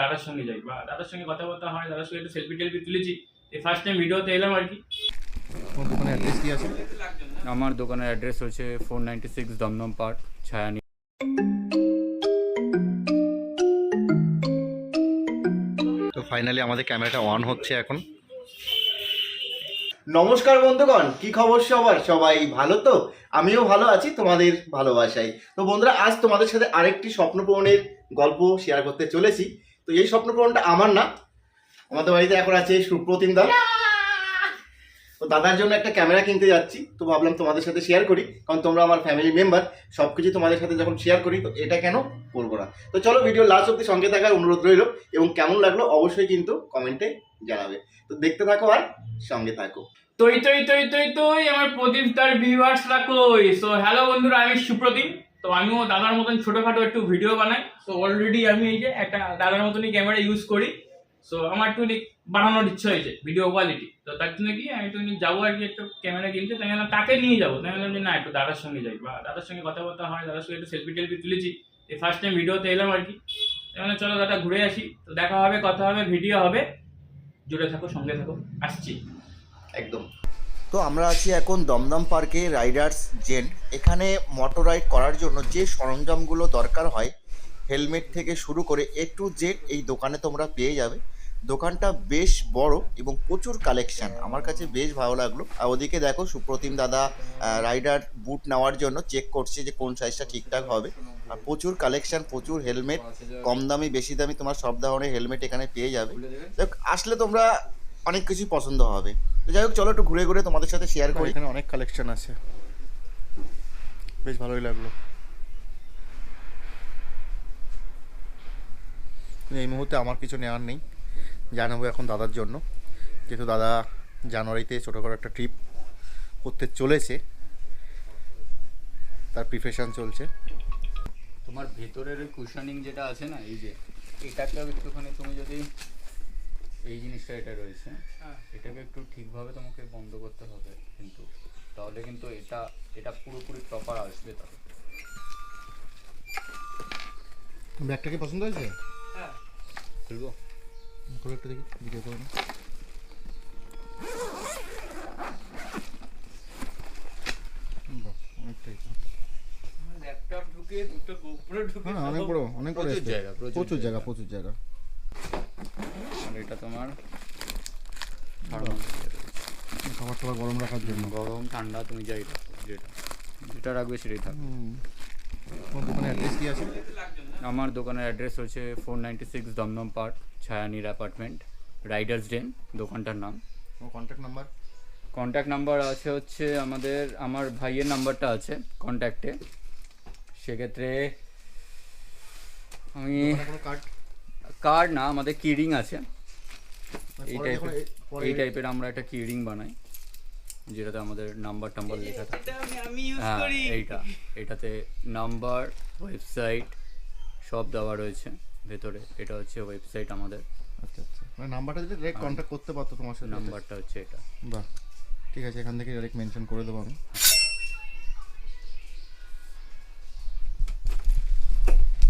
দাদার সঙ্গে যাই। বা দাদার সঙ্গে কথাবার্তা হয় দাদার সঙ্গে একটু সেলফি টেলফি তুলেছি। এই ফার্স্ট টাইম ভিডিওতে এলাম আর কি। দোকানের অ্যাড্রেস কি আছে? আমার দোকানের অ্যাড্রেস হচ্ছে four ninety six Dum Dum park ছায়ানি। তো ফাইনালি আমাদের ক্যামেরাটা অন হচ্ছে এখন। নমস্কার বন্ধুগণ কি খবর সবার? সবাই ভালো তো? আমিও ভালো আছি তোমাদের ভালোবাসায়। তো বন্ধুরা আজ তোমাদের সাথে আরেকটি স্বপ্ন পূরণের গল্প শেয়ার করতে চলেছি। তো এই স্বপ্ন পূরণটা আমার না। আমাদের বাড়িতে এখন আছে সুপ্রতিম দা। তো দাদার জন্য একটা ক্যামেরা কিনতে যাচ্ছি। তো ভাবলাম তোমাদের সাথে শেয়ার করি। কারণ তোমরা আমার ফ্যামিলি মেম্বার সব কিছু তোমাদের সাথে যখন শেয়ার করি, তো এটা কেন করব না? তো চলো ভিডিও লাস্ট অব্দি সঙ্গে থাকার অনুরোধ রইল এবং কেমন লাগল অবশ্যই কিন্তু কমেন্টে জানাবে। তো দেখতে থাকো আর সঙ্গে থাকো। তৈ তৈ তৈ তৈ তৈ, আমার প্রদীপ তার ভিউয়ার্সরা কই সো হ্যালো বন্ধুরা, আমি সুপ্রদীপ তো আমিও দাদার মতন ছোটোখাটো একটু ভিডিও বানাই। সো অলরেডি আমি এই যে একটা দাদার মতনই ক্যামেরা ইউজ করি। সো আমার একটু বানানোর ইচ্ছা হয়েছে ভিডিও কোয়ালিটি তো তার জন্য কি আমি একটু যাব আর কি একটু ক্যামেরা কিনতে। তাই জন্য তাকে নিয়ে যাব। তাই বললাম যে না, একটু দাদার সঙ্গে যাই। বা দাদার সঙ্গে কথাবার্তা হয়, দাদার সঙ্গে একটু সেলফি টেলফি তুলেছি। এই ফার্স্ট টাইম ভিডিওতে এলাম আর কি। তাই জন্য চলো দাদা ঘুরে আসি। তো দেখা হবে, কথা হবে ভিডিও হবে। জুড়ে থাকো, সঙ্গে থাকো। আসছি। একদম। তো আমরা আছি এখন দমদম পার্কে রাইডার্স জেন। এখানে মোটর রাইড করার জন্য যে সরঞ্জামগুলো দরকার হয়, হেলমেট থেকে শুরু করে এ টু জেড এই দোকানে তোমরা পেয়ে যাবে। দোকানটা বেশ বড় এবং প্রচুর কালেকশান আমার কাছে বেশ ভালো লাগল। আর ওদিকে দেখো সুপ্রতিম দাদা রাইডার বুট নেওয়ার জন্য চেক করছে যে কোন সাইজটা ঠিকঠাক হবে। আর প্রচুর কালেকশান প্রচুর হেলমেট। কম দামি, বেশি দামি তোমার সব ধরনের হেলমেট এখানে পেয়ে যাবে। আসলে তোমরা অনেক কিছুই পছন্দ হবে। তো যাই হোক চলো একটু ঘুরে ঘুরে তোমাদের সাথে শেয়ার করি। এখানে অনেক কালেকশন আছে। বেশ ভালোই লাগল। এই মুহূর্তে আমার কিছু নেওয়ার নেই। জানাব এখন দাদার জন্য। যেহেতু দাদা জানুয়ারিতে ছোটো করে একটা ট্রিপ করতে চলেছে তার প্রিপারেশান চলছে। তোমার ভেতরের ওই কুশনিং যেটা আছে না এই যে এটাকেও একটুখানি তুমি যদি এই জিনিসটা এটা রয়েছে। এটাকে একটু ঠিকভাবে তোমাকে বন্ধ করতে হবে কিন্তু। তাহলে কিন্তু এটা এটা পুরোপুরি প্রপার আসবে তবে ব্যাগটা কি পছন্দ হয়েছে? খুলবো? করে একটু দেখি ভিডিও করে হ্যাঁ অনেক বড় অনেক বড় প্রচুর জায়গা, প্রচুর প্রচুর জায়গা। প্রচুর জায়গা। এটা তোমার খাবার টাবার গরম রাখার জন্য। গরম ঠান্ডা তুমি যাই রাখো যেটা। যেটা রাখবে সেটাই থাকবে। তোমার দোকানের অ্যাড্রেস কি আছে? আমার দোকানের অ্যাড্রেস হচ্ছে four ninety six Dum Dum park ছায়ানির apartment riders den দোকানটার নাম। কন্ট্যাক্ট নাম্বার কন্ট্যাক্ট নাম্বার আছে হচ্ছে আমাদের আমার ভাইয়ের নাম্বারটা আছে কন্ট্যাক্টে সেক্ষেত্রে আমি কার্ড কার্ড না আমাদের কিরিং আছে। এই টাইপের এই টাইপের আমরা একটা কিরিং বানাই যেটাতে আমাদের নাম্বার টাম্বার লেখা থাকে। হ্যাঁ এইটা। এটাতে নাম্বার ওয়েবসাইট সব দেওয়া রয়েছে ভেতরে। এটা হচ্ছে ওয়েবসাইট আমাদের। আচ্ছা আচ্ছা। মানে নাম্বারটা দিলে ডাইরেক্ট কন্ট্যাক্ট করতে পারতো তোমার সাথে নাম্বারটা হচ্ছে এটা। বাহ। ঠিক আছে এখান থেকে ডাইরেক্ট মেনশন করে দেবো আমি।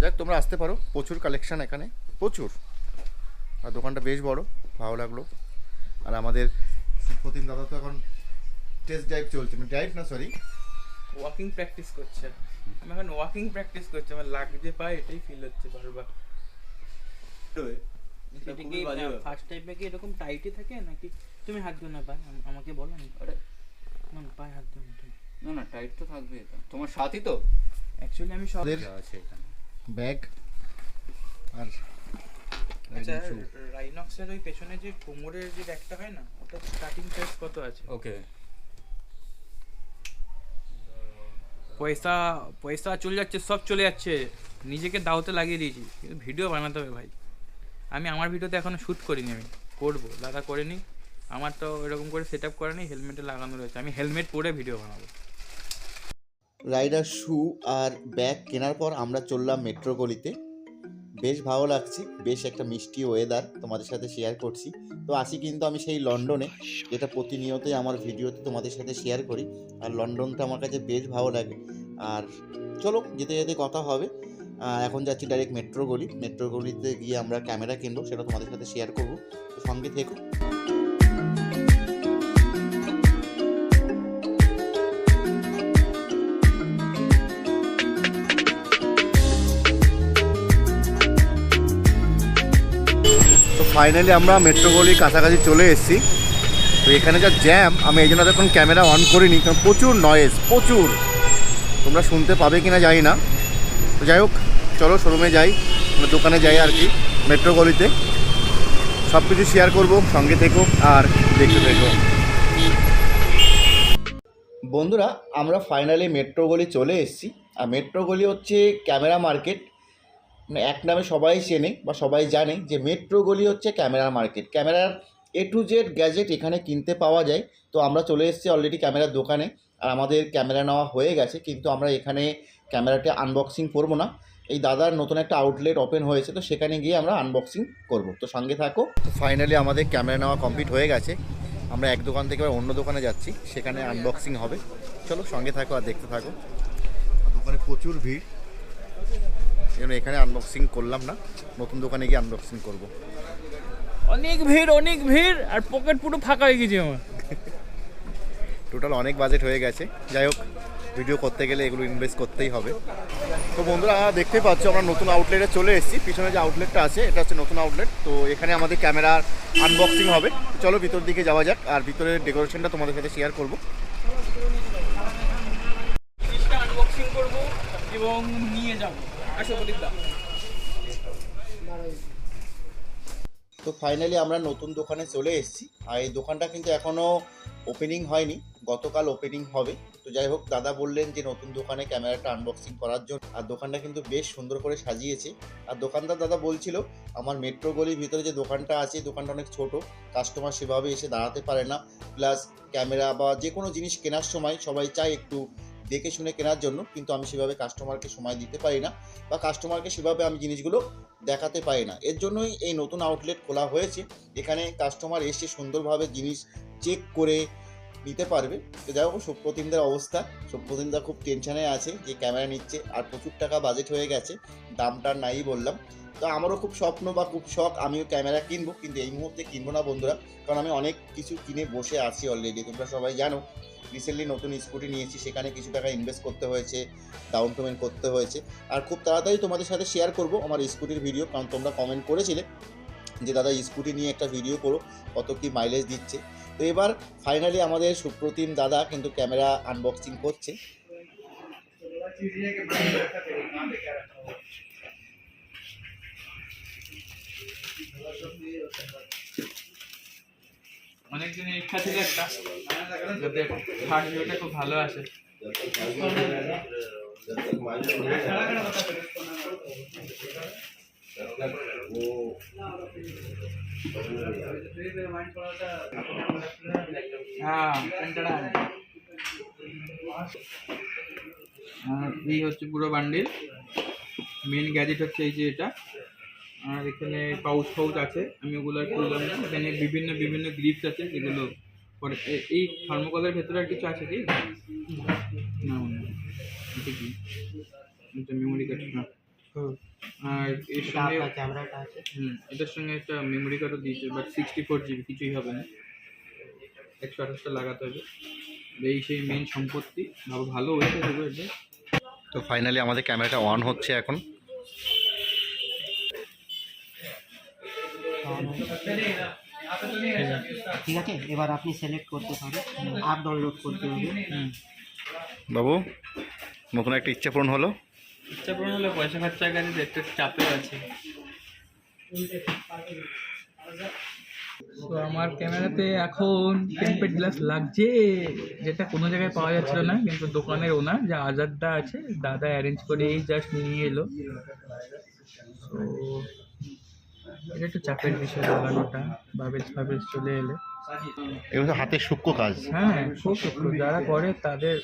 দেখ তোমরা আসতে পারো। প্রচুর কালেকশন এখানে। প্রচুর। আর দোকানটা বেশ বড়। ভালো লাগল আর আমাদের সুপ্রতিম দাদা তো এখন টেস্ট ড্রাইভ চলছে। মানে ড্রাইভ না সরি ওয়াকিং প্র্যাকটিস করছে। আমি এখন ওয়াকিং প্র্যাকটিস করছি। আমার লাগছে পায়ে এটাই ফিল হচ্ছে বারবার। ফার্স্ট টাইপে কি এরকম টাইটই থাকে নাকি? তুমি হাত দিও না পায়ে। আমাকে বলো না। আরে। না পায়ে হাত দিও না না না টাইট তো থাকবে এটা। তোমার সাথী তো? অ্যাকচুয়ালি আমি সব আছে এখানে ব্যাগ আর আচ্ছা রাইনক্সের ওই পেছনে যে কোমরের যে ব্যাগটা হয় না ওটা স্টার্টিং প্রাইস কত আছে? ওকে পয়সা পয়সা চলে যাচ্ছে সব চলে যাচ্ছে। নিজেকে দাওতে লাগিয়ে দিয়েছি। কিন্তু ভিডিও বানাতে হবে ভাই। আমি আমার ভিডিওতে এখনও শ্যুট করিনি আমি। করব। দাদা করে নি আমার তো এরকম করে সেট আপ করা নেই হেলমেটে লাগানো রয়েছে। আমি হেলমেট পরে ভিডিও বানাবো। রাইডার শু আর ব্যাগ কেনার পর আমরা চললাম মেট্রো গলিতে বেশ ভালো লাগছে, বেশ একটা মিষ্টি ওয়েদার তোমাদের সাথে শেয়ার করছি। তো আসি কিন্তু আমি সেই লন্ডনে, যেটা প্রতিনিয়তই আমার ভিডিওতে তোমাদের সাথে শেয়ার করি। আর লন্ডনটা আমার কাছে বেশ ভালো লাগে। আর চলো, যেতে যেতে কথা হবে। এখন যাচ্ছি ডাইরেক্ট মেট্রো গলি। মেট্রো গলিতে গিয়ে আমরা ক্যামেরা কিনবো, সেটা তোমাদের সাথে শেয়ার করব। সঙ্গে থেকো। ফাইনালি আমরা মেট্রো গলির কাছাকাছি চলে এসেছি। তো এখানে যা জ্যাম আমি এই জন্য এখন ক্যামেরা অন করিনি, কারণ প্রচুর নয়েজ প্রচুর। তোমরা শুনতে পাবে কি না জানি না। তো যাই হোক, চলো শোরুমে যাই আমরা দোকানে যাই আর কি মেট্রো গলিতে সব কিছু শেয়ার করব, সঙ্গে থেকো আর দেখতে থেকো। বন্ধুরা, আমরা ফাইনালি মেট্রো গলি চলে এসেছি। আর মেট্রো গলি হচ্ছে ক্যামেরা মার্কেট। মানে এক নামে সবাই চেনে বা সবাই জানে যে মেট্রো গলি হচ্ছে ক্যামেরার মার্কেট ক্যামেরার এ টু জেড গ্যাজেট এখানে কিনতে পাওয়া যায়। তো আমরা চলে এসেছি অলরেডি ক্যামেরার দোকানে। আর আমাদের ক্যামেরা নেওয়া হয়ে গেছে, কিন্তু আমরা এখানে ক্যামেরাটা আনবক্সিং করব না। এই দাদার নতুন একটা আউটলেট ওপেন হয়েছে, তো সেখানে গিয়ে আমরা আনবক্সিং করব। তো সঙ্গে থাকো। তো ফাইনালি আমাদের ক্যামেরা নেওয়া কমপ্লিট হয়ে গেছে। আমরা এক দোকান থেকে অন্য দোকানে যাচ্ছি। সেখানে আনবক্সিং হবে। চলো সঙ্গে থাকো আর দেখতে থাকো। দোকানে প্রচুর ভিড়। জন্য এখানে আনবক্সিং করলাম না। নতুন দোকানে গিয়ে আনবক্সিং করব। অনেক ভিড় অনেক ভিড় আর পকেট পুরো ফাঁকা হয়ে গেছে আমার। টোটাল অনেক বাজেট হয়ে গেছে। যাই হোক ভিডিও করতে গেলে এগুলো ইনভেস্ট করতেই হবে। তো বন্ধুরা দেখতেই পাচ্ছ আমরা নতুন আউটলেটে চলে এসেছি। পিছনে যে আউটলেটটা আছে এটা হচ্ছে নতুন আউটলেট তো এখানে আমাদের ক্যামেরার আনবক্সিং হবে। চলো ভিতর দিকে যাওয়া যাক আর ভিতরের ডেকোরেশনটা তোমাদের সাথে শেয়ার করব। আনবক্সিং করব এবং নিয়ে যাব। তো ফাইনালি আমরা নতুন দোকানে চলে এসেছি। আর এই দোকানটা কিন্তু এখনও ওপেনিং হয়নি। গতকাল ওপেনিং হবে। তো যাই হোক, দাদা বললেন যে নতুন দোকানে ক্যামেরাটা আনবক্সিং করার জন্য। আর দোকানটা কিন্তু বেশ সুন্দর করে সাজিয়েছে। আর দোকানদার দাদা বলছিল, আমার মেট্রো গলির ভিতরে যে দোকানটা আছে দোকানটা অনেক ছোট। কাস্টমার সেভাবে এসে দাঁড়াতে পারে না। প্লাস ক্যামেরা বা যে কোনো জিনিস কেনার সময় সবাই চায় একটু দেখে শুনে কেনার জন্য, কিন্তু আমি সেভাবে কাস্টমারকে সময় দিতে পারি না বা কাস্টমারকে সেভাবে আমি জিনিসগুলো দেখাতে পারি না। এর জন্যই এই নতুন আউটলেট খোলা হয়েছে। এখানে কাস্টমার এসে সুন্দরভাবে জিনিস চেক করে নিতে পারবে। তো যাই হোক, সুপ্রতিমদের অবস্থা। সুপ্রতিমদা খুব টেনশানে আছে যে ক্যামেরা নিচ্ছে, আর প্রচুর টাকা বাজেট হয়ে গেছে। দামটা নাই বললাম। তো আমারও খুব স্বপ্ন বা খুব শখ, আমিও ক্যামেরা কিনবো, কিন্তু এই মুহূর্তে কিনবো না বন্ধুরা। কারণ আমি অনেক কিছু কিনে বসে আছি অলরেডি তোমরা সবাই জানো। রিসেন্টলি নতুন স্কুটি নিয়েছি, সেখানে কিছু টাকা ইনভেস্ট করতে হয়েছে ডাউন পেমেন্ট করতে হয়েছে। আর খুব তাড়াতাড়ি তোমাদের সাথে শেয়ার করব আমার স্কুটির ভিডিও কারণ তোমরা কমেন্ট করেছিলে যে, দাদা স্কুটি নিয়ে একটা ভিডিও করো, কত কি মাইলেজ দিচ্ছে? তো এবার ফাইনালি আমাদের সুপ্রতিম দাদা কিন্তু ক্যামেরা আনবক্সিং করছে। ইচ্ছা একটা। খুব ভালো হ্যাঁ এই হচ্ছে পুরো বান্ডিল। মেন গ্যাজেট হচ্ছে এই যে এটা। আর এখানে পাউচ ফাউচ আছে আমি ওগুলো আর খুললাম না। এখানে বিভিন্ন বিভিন্ন গ্রিপস আছে যেগুলো পরে এই থার্মোকলের ভেতরে আর কিছু আছে কি? না না এটা কি? এটা মেমোরি কার্ড না। আর এর সঙ্গে ক্যামেরাটা আছে। হুম এটার সঙ্গে একটা মেমোরি কার্ডও দিয়েছে বাট সিক্সটি ফোর জিবি কিছুই হবে না। একশো আঠাশটা লাগাতে হবে। এই সেই মেন সম্পত্তি। ভালো ভালো হয়েছে এটা। তো ফাইনালি আমাদের ক্যামেরাটা অন হচ্ছে এখন। ঠিক আছে এবার আপনি সিলেক্ট করতে পারেন। অ্যাপ ডাউনলোড করতে হবে। বাবু নতুন একটা ইচ্ছা পূরণ হলো? ইচ্ছা পূরণ হলে পয়সা খরচা গেছে যে একটু চাপে আছে। তো আমার ক্যামেরাতে এখন টেম্পেড গ্লাস লাগছে যেটা কোনো জায়গায় পাওয়া যাচ্ছিল না কিন্তু দোকানের ওনার যে আজাদটা আছে দাদা অ্যারেঞ্জ করে এই জাস্ট নিয়ে এলো। তো এটা একটু চাপের বিষয় লাগানোটা বাবেজ ফাবেজ চলে এলে। এগুলো তো হাতের সূক্ষ্ম কাজ। হ্যাঁ খুব সূক্ষ্ম। যারা করে তাদের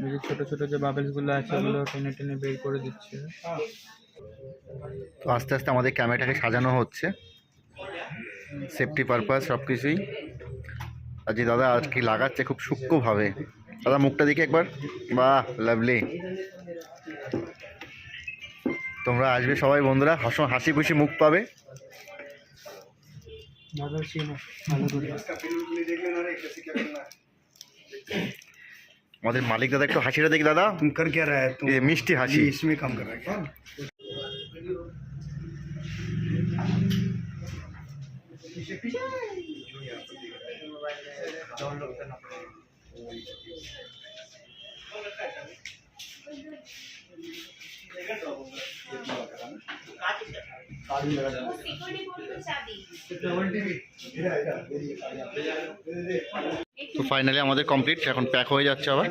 যে ছোট ছোট যে বাবেলসগুলো আছে ওগুলো টেনে টেনে বের করে দিচ্ছে। তো আস্তে আস্তে আমাদের ক্যামেরাটাকে সাজানো হচ্ছে। সেফটি পারপাস সব কিছুই আর যে দাদা আর কি লাগাচ্ছে খুব সূক্ষ্মভাবে। দাদা মুখটা দেখে একবার। বাহ লাভলি তোমরা আসবে সবাই বন্ধুরা হাসো হাসি খুশি মুখ পাবে আমাদের মালিক দাদা একটু হাসিটা দেখি দাদা तुम कर क्या रहा है तुम ये मिष्टी हासी ये इसमें काम कर रहा है क्या তো ফাইনালি আমাদের কমপ্লিট এখন প্যাক হয়ে যাচ্ছে আবার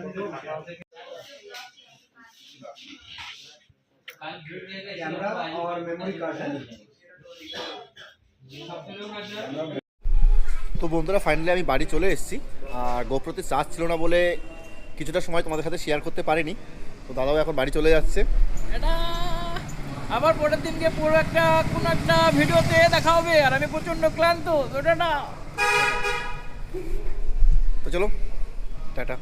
और मेमोरी कार्ड है তো বন্ধুরা ফাইনালি আমি বাড়ি চলে এসেছি আর গোপ্রতে চার্জ ছিল না বলে কিছুটা সময় তোমাদের সাথে শেয়ার করতে পারিনি তো দাদাও এখন বাড়ি চলে যাচ্ছে এটা আবার পরের দিনকে পুরো একটা, কোনো একটা ভিডিওতে দেখা হবে, আর আমি প্রচণ্ড ক্লান্ত, ওটা না। তো চলো, টাটা।